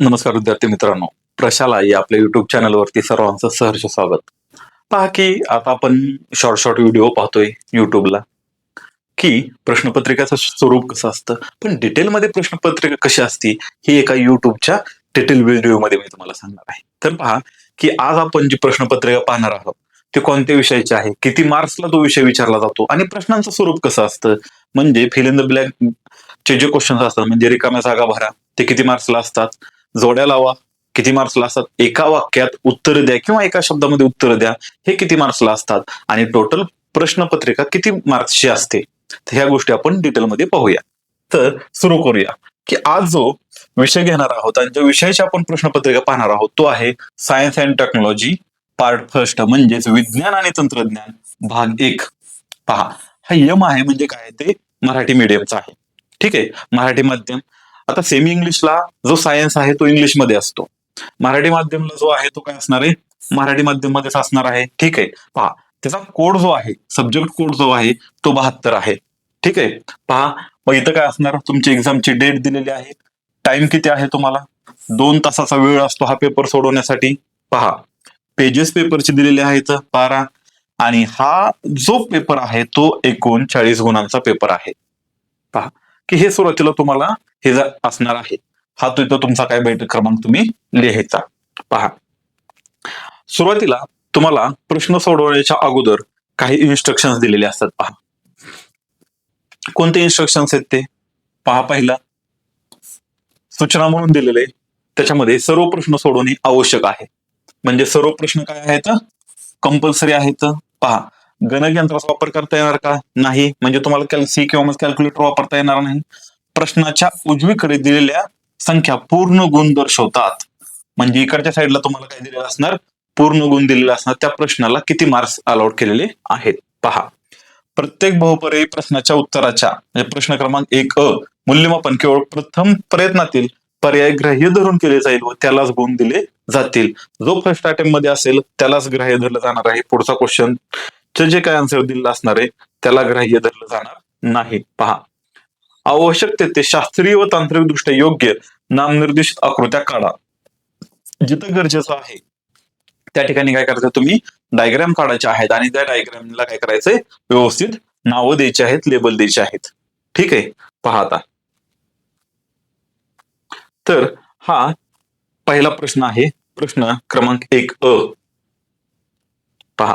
नमस्कार विद्यार्थी मित्रांनो. प्रशाला या आपल्या युट्यूब चॅनलवरती सर्वांचं सहर्ष स्वागत. पहा की आता आपण शॉर्ट शॉर्ट व्हिडिओ पाहतोय युट्यूबला की प्रश्नपत्रिकाचं स्वरूप कसं असतं? पण डिटेलमध्ये प्रश्नपत्रिका कशी असती? ही एका युट्यूबच्या डिटेल व्हिडिओमध्ये मी तुम्हाला सांगणार आहे. तर पहा की आज आपण जी प्रश्नपत्रिका पाहणार आहोत ते कोणत्या विषयाचे आहे? किती मार्क्सला तो विषय विचारला जातो? आणि प्रश्नांचं स्वरूप कसं असतं? म्हणजे फिल इन द ब्लॅक चे जे क्वेश्चन असतात म्हणजे रिकाम्या जागा भरा ते किती मार्क्सला असतात? जोड्या लावा. किती मार्क्सला असतात? एका वाक्यात उत्तर द्या किंवा एका शब्दामध्ये उत्तर द्या. हे किती मार्क्सला असतात? आणि टोटल प्रश्नपत्रिका किती मार्क्सची असते? तर ह्या गोष्टी आपण डिटेलमध्ये पाहूया. तर सुरू करूया. की आज जो विषय घेणार आहोत आणि ज्या विषयाची आपण प्रश्नपत्रिका पाहणार आहोत तो आहे science and technology part first म्हणजेच विज्ञान आणि तंत्रज्ञान भाग एक. पहा. हा यम आहे म्हणजे काय? ते मराठी मीडियमचा आहे. ठीक आहे? मराठी माध्यम आता सेमी इंग्लिशला जो सायन्स आहे तो इंग्लिशमध्ये असतो. मराठी माध्यमला जो आहे तो काय असणार आहे? मराठी माध्यममध्येच असणार आहे. ठीक आहे. पहा त्याचा कोड जो आहे सब्जेक्ट कोड जो आहे तो बहात्तर आहे. ठीक आहे. पहा मग इथं काय असणार? तुमची एक्झामची डेट दिलेली आहे. टाइम किती आहे तुम्हाला? दोन तासाचा वेळ असतो हा पेपर सोडवण्यासाठी. पहा पेजेस पेपरचे दिलेले आहेत बारा. आणि हा जो पेपर आहे तो एकोणचाळीस गुणांचा पेपर आहे. पहा की हे सुरुवातीला तुम्हाला हे असणार आहे हा तो इथं तुमचा काय बैठक क्रमांक तुम्ही लिहायचा. पहा. सुरुवातीला तुम्हाला प्रश्न सोडवण्याच्या अगोदर काही इन्स्ट्रक्शन्स दिलेले असतात. पहा. कोणते इन्स्ट्रक्शन्स आहेत ते? पहा पहिला. सूचना म्हणून दिलेले. त्याच्यामध्ये सर्व प्रश्न सोडवणे आवश्यक आहे. म्हणजे सर्व प्रश्न काय आहेत? कंपल्सरी आहेत. पहा. गणकयंत्राचा वापर करता येणार का? नाही. म्हणजे तुम्हाला कॅल्सी किंवा कॅल्क्युलेटर वापरता येणार नाही. प्रश्नाच्या उजवीकडे दिलेल्या संख्या पूर्ण गुण दर्शवतात. म्हणजे इकडच्या साईडला तुम्हाला काय दिलेलं असणार पूर्ण गुण दिलेला असणार. त्या प्रश्नाला किती मार्क्स अलाउड केलेले आहेत? पहा. प्रत्येक बहुपर्यायी प्रश्नाच्या उत्तराच्या म्हणजे प्रश्न क्रमांक एक अ मूल्यमापन केवळ प्रथम प्रयत्नातील पर्याय ग्राह्य धरून केले जाईल व त्यालाच गुण दिले जातील. जो फर्स्ट अटेम्प्टमध्ये असेल त्यालाच ग्राह्य धरलं जाणार आहे. पुढचा क्वेश्चन जे काय आन्सर दिलेलं असणार आहे त्याला ग्राह्य धरलं जाणार नाही. पहा. आवश्यक ते शास्त्रीय व तांत्रिक दृष्ट्या योग्य नामनिर्देशित आकृत्या काढा. जिथं गरजेचं आहे त्या ठिकाणी काय करायचं? तुम्ही डायग्राम काढायचे आहेत आणि त्या डायग्रामला काय करायचंय? व्यवस्थित नावं द्यायची आहेत लेबल द्यायचे आहेत. ठीक आहे? पहा आता. तर हा पहिला प्रश्न आहे. प्रश्न क्रमांक एक अ. पहा.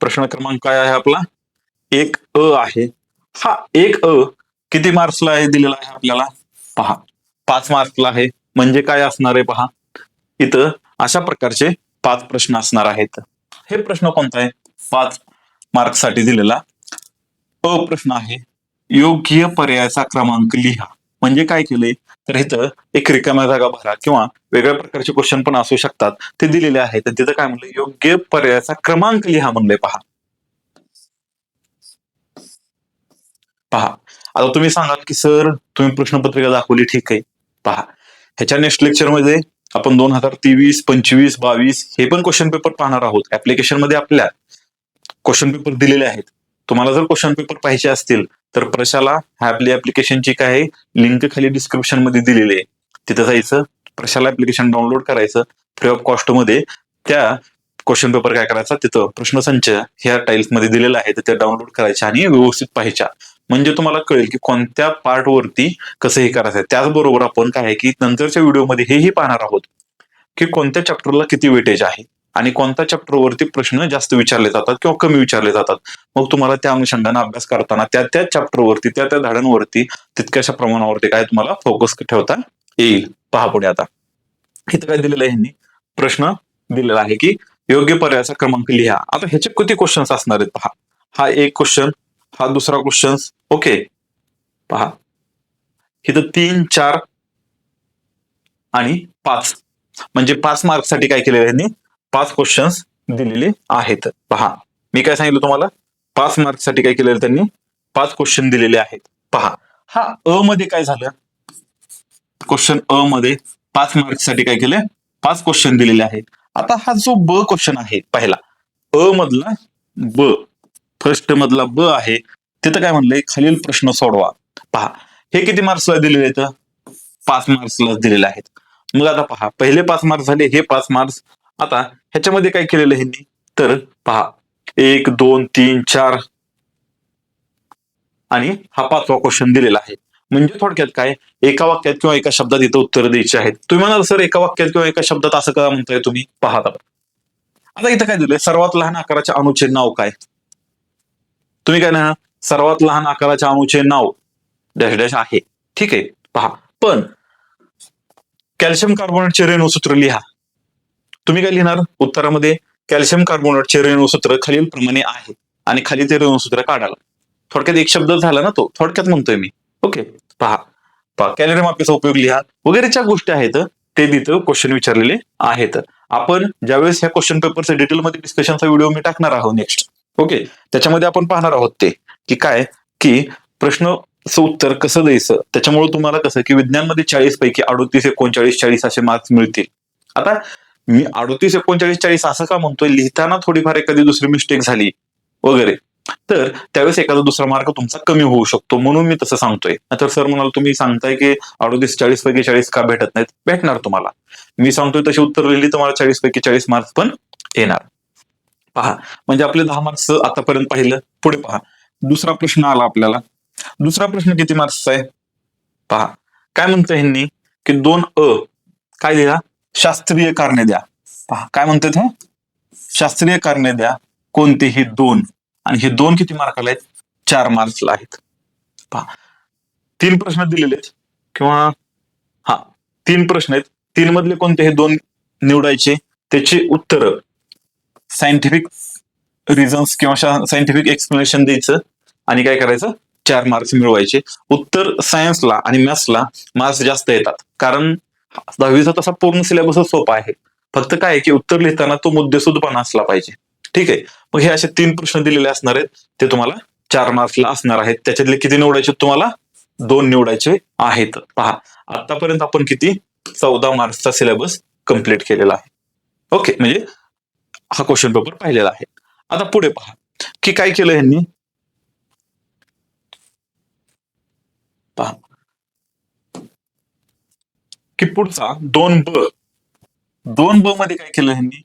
प्रश्न क्रमांक काय आहे आपला? एक अ आहे. हा एक अ किती मार्क्सला आहे दिलेला आहे आपल्याला? पहा. पाच मार्क्सला आहे. म्हणजे काय असणार आहे पहा? इथं अशा प्रकारचे पाच प्रश्न असणार आहेत. हे प्रश्न कोणता आहे? पाच मार्क्ससाठी दिलेला अ प्रश्न आहे. योग्य पर्यायाचा क्रमांक लिहा. म्हणजे काय केलंय तर इथं एक रिकाम्या जागा भरा किंवा वेगळ्या प्रकारचे क्वेश्चन पण असू शकतात. ते दिलेले आहेत. तर तिथं काय म्हणलं? योग्य पर्यायाचा क्रमांक लिहा म्हणलंय पहा. पहा. आता तुम्ही सांगाल की सर तुम्ही प्रश्नपत्रिका दाखवली ठीक आहे. पहा. ह्याच्या नेक्स्ट लेक्चरमध्ये आपण दोन हजार तेवीस पंचवीस बावीस हे पण क्वेश्चन पेपर पाहणार आहोत. ऍप्लिकेशनमध्ये आपल्या क्वेश्चन पेपर दिलेले आहेत. तुम्हाला जर क्वेश्चन पेपर पाहिजे असतील तर प्रशाला हॅपली ऍप्लिकेशनची काय लिंक खाली डिस्क्रिप्शनमध्ये दिलेली आहे. तिथं जायचं प्रशाला ऍप्लिकेशन डाउनलोड करायचं फ्री ऑफ कॉस्टमध्ये त्या क्वेश्चन पेपर काय करायचा तिथं प्रश्नसंच ह्या टाईल्समध्ये दिलेला आहे तर त्या डाउनलोड करायच्या आणि व्यवस्थित पाहायच्या. म्हणजे तुम्हाला कळेल की कोणत्या पार्ट वरती कसं हे करायचं आहे. त्याचबरोबर आपण काय आहे की नंतरच्या व्हिडिओमध्ये हेही पाहणार आहोत की कोणत्या चॅप्टरला किती वेटेज आहे. आणि कोणत्या चॅप्टरवरती प्रश्न जास्त विचारले जातात किंवा कमी विचारले जातात? मग तुम्हाला त्या अनुषंगाने अभ्यास करताना त्या त्या चॅप्टरवरती त्या त्या धड्यांवरती तितक्याशा प्रमाणावरती काय तुम्हाला फोकस ठेवता येईल? पहा पुढे आता. इथं काय दिलेलं आहे ह्यांनी प्रश्न दिलेला आहे की योग्य पर्यायाचा क्रमांक लिहा. आता ह्याचे किती क्वेश्चन्स असणार आहेत पहा. हा एक क्वेश्चन हा दुसरा क्वेश्चन्स ओके पहा. इथं तीन चार आणि पाच. म्हणजे पाच मार्कसाठी काय केलेलं आहे यांनी? पाच क्वेश्चन्स दिलेले आहेत. पहा मी काय सांगितलं तुम्हाला? पाच मार्क्ससाठी काय केलेलं त्यांनी? पाच क्वेश्चन दिलेले आहेत. पहा हा अ मध्ये काय झालं? क्वेश्चन अ मध्ये पाच मार्क्ससाठी काय केलं? पाच क्वेश्चन दिलेले आहेत. आता हा जो ब क्वेश्चन आहे पहिला अ मधला ब फर्स्ट मधला ब आहे तिथं काय म्हणलंय? खालील प्रश्न सोडवा. पहा हे किती मार्क्सला दिलेले आहेत? पाच मार्क्सला दिलेले आहेत. मग आता पहा पहिले पाच मार्क्स झाले हे पाच मार्क्स आता ह्याच्यामध्ये काय केलेलं ह्यांनी? तर पहा एक दोन तीन चार. आणि हा पाचवा क्वेश्चन दिलेला आहे. म्हणजे थोडक्यात काय? एका वाक्यात किंवा एका शब्दात इथं उत्तर द्यायची आहेत. तुम्ही म्हणाल सर एका वाक्यात किंवा एका शब्दात असं का म्हणताय तुम्ही? पाहता आता. इथं काय दिलंय? सर्वात लहान आकाराच्या अणुचे नाव काय? तुम्ही काय ना सर्वात लहान आकाराच्या अणुचे नाव डॅश डॅश आहे. ठीक आहे पहा. पण कॅल्शियम कार्बोनेटचे रेणूसूत्र लिहा. तुम्ही काय लिहिणार? उत्तरामध्ये कॅल्शियम कार्बोनेटचे रेणूसूत्र खालील प्रमाणे आहे. आणि खाली ते रेणूसूत्र काढायला. थोडक्यात एक शब्द झाला ना तो? थोडक्यात म्हणतोय मी. ओके. पहा. पहा कॅलरी मापीचा उपयोग लिहा. वगैरेच्या गोष्टी आहेत. ते तिथं क्वेश्चन विचारलेले आहेत. आपण ज्यावेळेस ह्या क्वेश्चन पेपरचं डिटेलमध्ये डिस्कशनचा व्हिडिओ मी टाकणार आहोत नेक्स्ट ओके. त्याच्यामध्ये आपण पाहणार आहोत ते. की काय? की प्रश्नचं उत्तर कसं द्यायचं? त्याच्यामुळे तुम्हाला कसं की विज्ञानमध्ये चाळीस पैकी अडोतीस एकोणचाळीस चाळीस असे मार्क्स मिळतील. आता मी अडतीस एकोणचाळीस चाळीस असं का म्हणतोय? लिहिताना थोडीफार एखादी दुसरी मिस्टेक झाली वगैरे. तर त्यावेळेस एखादा दुसरा मार्क तुमचा कमी होऊ शकतो म्हणून मी तसं सांगतोय. तर सर म्हणाल तुम्ही सांगताय की अडोतीस चाळीस पैकी चाळीस का भेटत नाहीत? भेटणार तुम्हाला. मी सांगतोय तशी उत्तर लिहिली तुम्हाला चाळीस पैकी चाळीस मार्क्स पण येणार. पहा म्हणजे आपले दहा मार्क्स आतापर्यंत पाहिलं. पुढे पहा. दुसरा प्रश्न आला आपल्याला. दुसरा प्रश्न किती मार्क्सचा आहे? पहा. काय म्हणतं ह्यांनी? की दोन अ. काय लिहा शास्त्रीय कारणे द्या. पहा काय म्हणतात हे? शास्त्रीय कारणे द्या. कोणतेही दोन. आणि हे दोन किती मार्काला आहेत? चार मार्क्सला आहेत. पहा तीन प्रश्न दिलेले आहेत. किंवा हा तीन प्रश्न आहेत. तीन मधले कोणते हे दोन निवडायचे? त्याची उत्तर. सायंटिफिक रिझन्स किंवा सायंटिफिक एक्सप्लेनेशन द्यायचं. आणि काय करायचं? चार मार्क्स मिळवायचे. उत्तर सायन्सला आणि मॅथ्सला मार्क्स जास्त येतात. कारण दहावीचा तसा पूर्ण सिलेबसच सोपा आहे. फक्त काय आहे की उत्तर लिहिताना तो मुद्देसूदपणा असला पाहिजे. ठीक आहे? मग हे असे तीन प्रश्न दिलेले असणार आहेत. ते तुम्हाला चार मार्क्सला असणार आहेत. त्याच्यातले किती निवडायचे तुम्हाला? दोन निवडायचे आहेत. पहा. आतापर्यंत आपण किती? चौदा मार्क्सचा सिलेबस कंप्लीट केलेला आहे. ओके? म्हणजे हा क्वेश्चन पेपर पाहिलेला आहे. आता पुढे पहा. की काय केलं यांनी पहा. की पुढचा दोन ब. दोन ब मध्ये काय केलं ह्यांनी?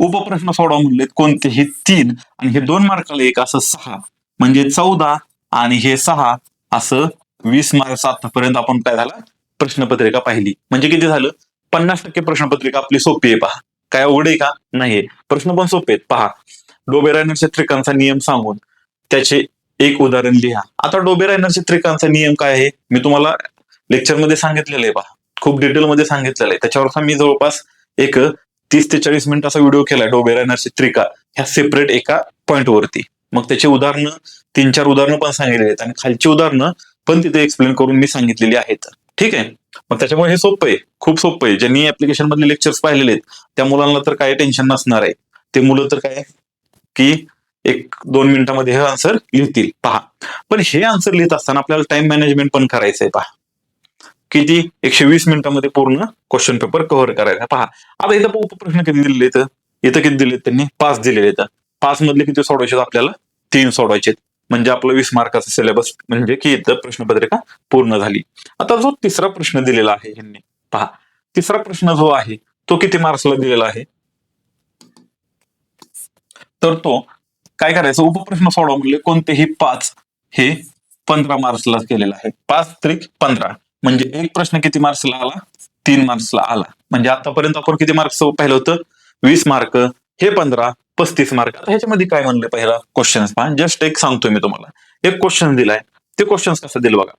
उपप्रश्न सोडवा म्हणलेत कोणतेही तीन आणि हे दोन मार्काला एक असं सहा. म्हणजे चौदा आणि हे सहा असं वीस मार्क्स आतापर्यंत आपण काय झाला? प्रश्नपत्रिका पाहिली. म्हणजे किती झालं? पन्नास टक्के प्रश्नपत्रिका आपली सोपी आहे पहा. काय अवघड आहे का? नाही प्रश्न पण सोपे आहेत पहा. डोबेरायनर चित्रिकांचा नियम सांगून त्याचे एक उदाहरण लिहा. आता डोबेरायनर चित्रिकांचा नियम काय आहे? मी तुम्हाला लेक्चरमध्ये सांगितलेलं आहे पहा. खूप डिटेलमध्ये सांगितलेलं आहे. त्याच्यावर मी जवळपास एक तीस ते चाळीस मिनिटाचा व्हिडिओ केलाय डोबेरायनरची त्रिका. ह्या सेपरेट एका पॉईंटवरती मग त्याची उदाहरणं तीन चार उदाहरणं पण सांगितलेली आहेत. आणि खालची उदाहरणं पण तिथे एक्सप्लेन करून मी सांगितलेली आहेत. ठीक आहे? मग त्याच्यामुळे हे सोपं आहे. खूप सोपं आहे. ज्यांनी ऍप्लिकेशन मधले लेक्चर्स पाहिलेले आहेत त्या मुलांना तर काय टेन्शन नसणार आहे. ते मुलं तर काय की एक दोन मिनिटामध्ये हे आन्सर लिहितील. पहा. पण हे आन्सर लिहित असताना आपल्याला टाइम मॅनेजमेंट पण करायचंय पहा. किती? एकशे वीस मिनिटांमध्ये पूर्ण क्वेश्चन पेपर कव्हर करायचा पहा. आता इथं उपप्रश्न किती दिलेले आहेत इथं किती दिलेत त्यांनी? पाच दिलेले आहेत पाच मधले किती सोडवायचे आपल्याला? तीन सोडवायचे म्हणजे आपलं वीस मार्काचा सिलेबस म्हणजे की इथं प्रश्नपत्रिका पूर्ण झाली. आता जो तिसरा प्रश्न दिलेला आहे ह्यांनी पहा. तिसरा प्रश्न जो आहे तो किती मार्क्सला दिलेला आहे? तर तो काय करायचं? उपप्रश्न सोडवा म्हणजे कोणतेही पाच हे पंधरा मार्क्सला केलेला आहे. पाच त्रिक पंधरा. म्हणजे एक प्रश्न किती मार्क्सला आला? तीन मार्क्सला आला. म्हणजे आतापर्यंत आपण किती मार्क्स पाहिलं होतं? वीस मार्क हे पंधरा पस्तीस मार्क. आता ह्याच्यामध्ये काय म्हणलं पहिला क्वेश्चन पहा जस्ट एक सांगतोय मी तुम्हाला. एक क्वेश्चन दिलाय. ते क्वेश्चन कसं दिलं बघा?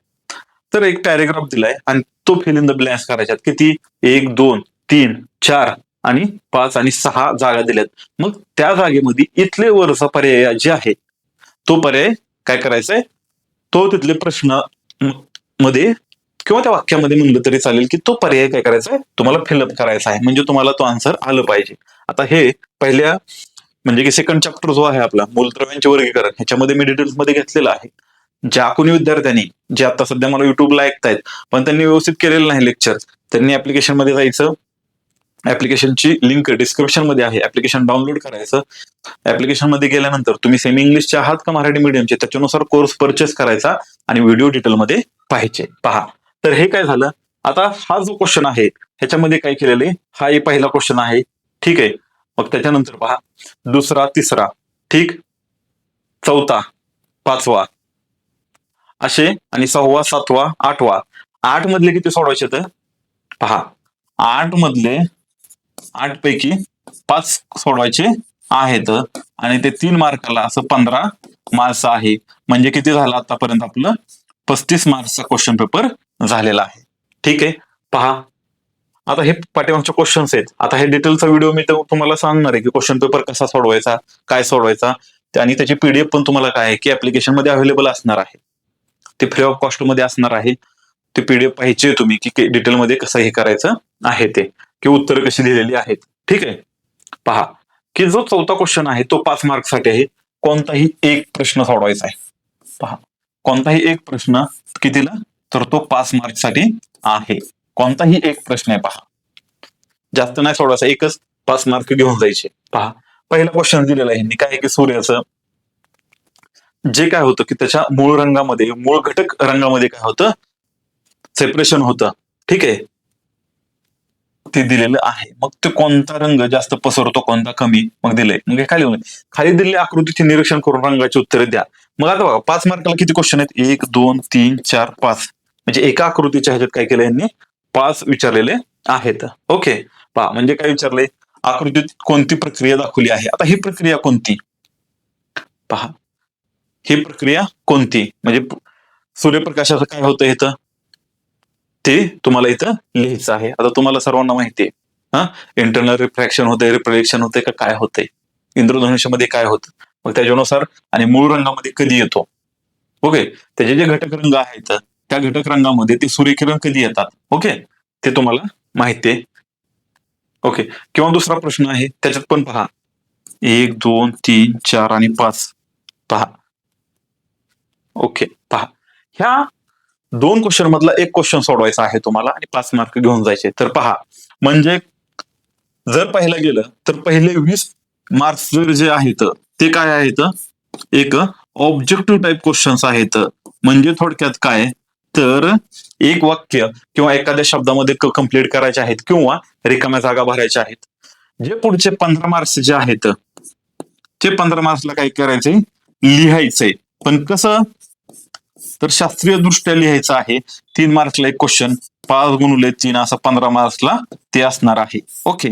तर एक पॅरेग्राफ दिलाय आणि तो फिल इन द ब्लँक्स करायच्यात. किती? एक दोन तीन चार आणि पाच आणि सहा जागा दिल्यात. मग त्या जागेमध्ये इथले वरचा पर्याय जे आहे तो पर्याय काय करायचा आहे तो तिथले प्रश्नमध्ये किंवा त्या वाक्यामध्ये म्हणलं तरी चालेल की तो पर्याय काय करायचा आहे? तुम्हाला फिलअप करायचा आहे. म्हणजे तुम्हाला तो आन्सर आलं पाहिजे. आता हे पहिल्या म्हणजे की सेकंड चॅप्टर जो आहे आपला मूलद्रव्यांचे वर्गीकरण ह्याच्यामध्ये मी डिटेल्समध्ये घेतलेलं आहे. ज्या कोणी विद्यार्थ्यांनी जे आता सध्या मला युट्यूबला ऐकतायत पण त्यांनी व्यवस्थित केलेलं नाही लेक्चर त्यांनी ऍप्लिकेशनमध्ये जायचं ऍप्लिकेशनची लिंक डिस्क्रिप्शनमध्ये आहे. ऍप्लिकेशन डाउनलोड करायचं. ऍप्लिकेशनमध्ये गेल्यानंतर तुम्ही सेमी इंग्लिशचे आहात का मराठी मीडियमचे त्याच्यानुसार कोर्स परचेस करायचा आणि व्हिडिओ डिटेलमध्ये पाहायचे. पहा. तर हे काय झालं? आता हा जो क्वेश्चन आहे ह्याच्यामध्ये काय केलेलं? आहे हा एक पहिला क्वेश्चन आहे. ठीक आहे. मग त्याच्यानंतर पहा. दुसरा तिसरा. ठीक? चौथा पाचवा. असे आणि सहावा सातवा आठवा. आठ मधले किती सोडवायचे तर? पहा. आठ मधले आठ पैकी पाच सोडवायचे आहेत. आणि ते तीन मार्काला असं पंधरा मार्क्स आहे. म्हणजे किती झालं आतापर्यंत आपलं? पस्तीस मार्क्सचा क्वेश्चन पेपर झालेला आहे. ठीक आहे? पहा. आता हे पाठीमागचे क्वेश्चन्स आहेत. आता हे डिटेलचा व्हिडिओ मी तुम्हाला सांगणार आहे की क्वेश्चन पेपर कसा सोडवायचा काय सोडवायचा आणि त्याची पीडीएफ पण तुम्हाला काय आहे की ऍप्लिकेशनमध्ये अवेलेबल असणार आहे. ते फ्री ऑफ कॉस्टमध्ये असणार आहे. ते पीडीएफ पाहिजे तुम्ही की डिटेलमध्ये कसं हे करायचं आहे ते की उत्तर कशी दिलेली आहेत. ठीक आहे? पहा. की जो चौथा क्वेश्चन आहे तो पाच मार्कसाठी आहे. कोणताही एक प्रश्न सोडवायचा आहे. पहा. कोणताही एक प्रश्न कितीला? तर तो पाच मार्कसाठी आहे. कोणताही एक प्रश्न आहे पहा. जास्त नाही सोडवायचा एकच पाच मार्क घेऊन जायचे. पहा पहिला क्वेश्चन दिलेला आहे ह्यांनी काय की सूर्याचं. जे काय होतं की त्याच्या मूळ रंगामध्ये मूळ घटक रंगामध्ये काय होतं? सेपरेशन होतं. ठीक आहे? ते दिलेलं आहे. मग ते कोणता रंग जास्त पसरतो कोणता कमी? मग दिलंय. मग हे खाली खाली दिलेल्या आकृतीचे निरीक्षण करून रंगाची उत्तरे द्या. मग आता बघा पाच मार्काला किती क्वेश्चन आहेत? एक दोन तीन चार पाच. म्हणजे एका आकृतीच्या ह्याच्यात काय केलं यांनी? पाच विचारलेले आहेत. ओके. पहा म्हणजे काय विचारले? आकृतीत कोणती प्रक्रिया दाखवली आहे? आता ही प्रक्रिया कोणती? पहा. ही प्रक्रिया कोणती? म्हणजे सूर्यप्रकाशाचं काय होतं इथं? ते तुम्हाला इथं लिहायचं आहे. आता तुम्हाला सर्वांना माहिती आहे. हा? इंटरनल रिफ्रॅक्शन होते रिफ्लेक्शन होते का काय होते इंद्रधनुष्यामध्ये काय होतं? मग त्याच्यानुसार आणि मूळ रंगामध्ये कधी येतो? ओके. त्याचे जे घटक रंग आहेत त्या घटक रंगामध्ये ते सूर्यकिरण कधी येतात. ओके? ते तुम्हाला माहिती आहे. ओके. किंवा दुसरा प्रश्न आहे त्याच्यात पण पहा. एक दोन तीन चार आणि पाच. पहा. ओके. पहा. ह्या दोन क्वेश्चन मधला एक क्वेश्चन सोडवायचा आहे तुम्हाला आणि पाच मार्क घेऊन जायचे. तर पहा. म्हणजे जर पाहिलं गेलं तर पहिले वीस मार्क्स जर जे आहेत ते काय आहेत? एक ऑब्जेक्टिव्ह टाईप क्वेश्चन्स आहेत. म्हणजे थोडक्यात काय? तर एक वाक्य किंवा एखाद्या शब्दामध्ये कंप्लीट करायचे आहेत किंवा रिकाम्या जागा भरायच्या आहेत. जे पुढचे पंधरा मार्क्स जे आहेत ते पंधरा मार्क्सला काय करायचंय लिहायचंय पण कसं? तर शास्त्रीय दृष्ट्या लिहायचं आहे. तीन मार्क्सला एक क्वेश्चन पाच गुणुले तीन असं पंधरा मार्क्सला ते असणार आहे. ओके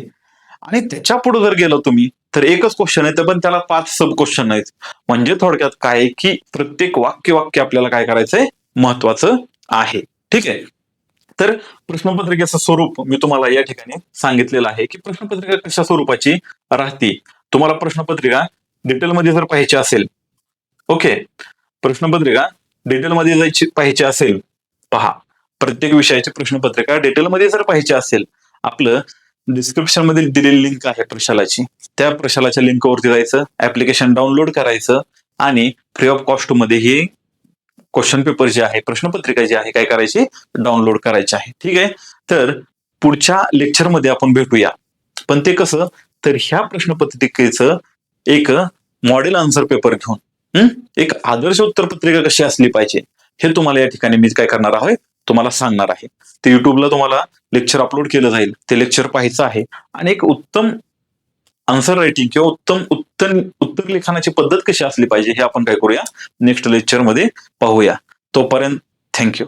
आणि त्याच्या पुढे जर गेलो तुम्ही तर एकच क्वेश्चन आहे तर पण त्याला पाच सब क्वेश्चन आहेत. म्हणजे थोडक्यात काय आहे की प्रत्येक वाक्य वाक्य आपल्याला काय करायचंय? महत्वाचं आहे. ठीक आहे? तर प्रश्नपत्रिकेचं स्वरूप मी तुम्हाला या ठिकाणी सांगितलेलं आहे की प्रश्नपत्रिका कशा स्वरूपाची राहते? तुम्हाला प्रश्नपत्रिका डिटेलमध्ये जर पाहायची असेल ओके? प्रश्नपत्रिका डिटेलमध्ये जायची पाहायची असेल पहा. प्रत्येक विषयाची प्रश्नपत्रिका डिटेलमध्ये जर पाहायची असेल आपलं डिस्क्रिप्शनमध्ये दिलेली लिंक आहे प्रशालाची. त्या प्रशालाच्या लिंकवरती जायचं ऍप्लिकेशन डाउनलोड करायचं आणि फ्री ऑफ कॉस्टमध्ये ही क्वेश्चन पेपर जे आहे प्रश्नपत्रिका जी आहे काय करायची? डाउनलोड करायची आहे. ठीक आहे? तर पुढच्या लेक्चरमध्ये आपण भेटूया. पण ते कसं? तर ह्या प्रश्नपत्रिकेचं एक मॉडेल आन्सर पेपर घेऊन एक आदर्श उत्तरपत्रिका कशी असली पाहिजे? हे तुम्हाला या ठिकाणी मी काय करणार आहे? तुम्हाला सांगणार आहे. ते युट्यूबला तुम्हाला लेक्चर अपलोड केलं जाईल. ते लेक्चर पाहायचं आहे. आणि एक उत्तम आन्सर रायटिंग किंवा उत्तम उत्तर उत्तर लिखाणाची पद्धत कशी असली पाहिजे हे आपण काय करूया? नेक्स्ट लेक्चरमध्ये पाहूया. तोपर्यंत थँक्यू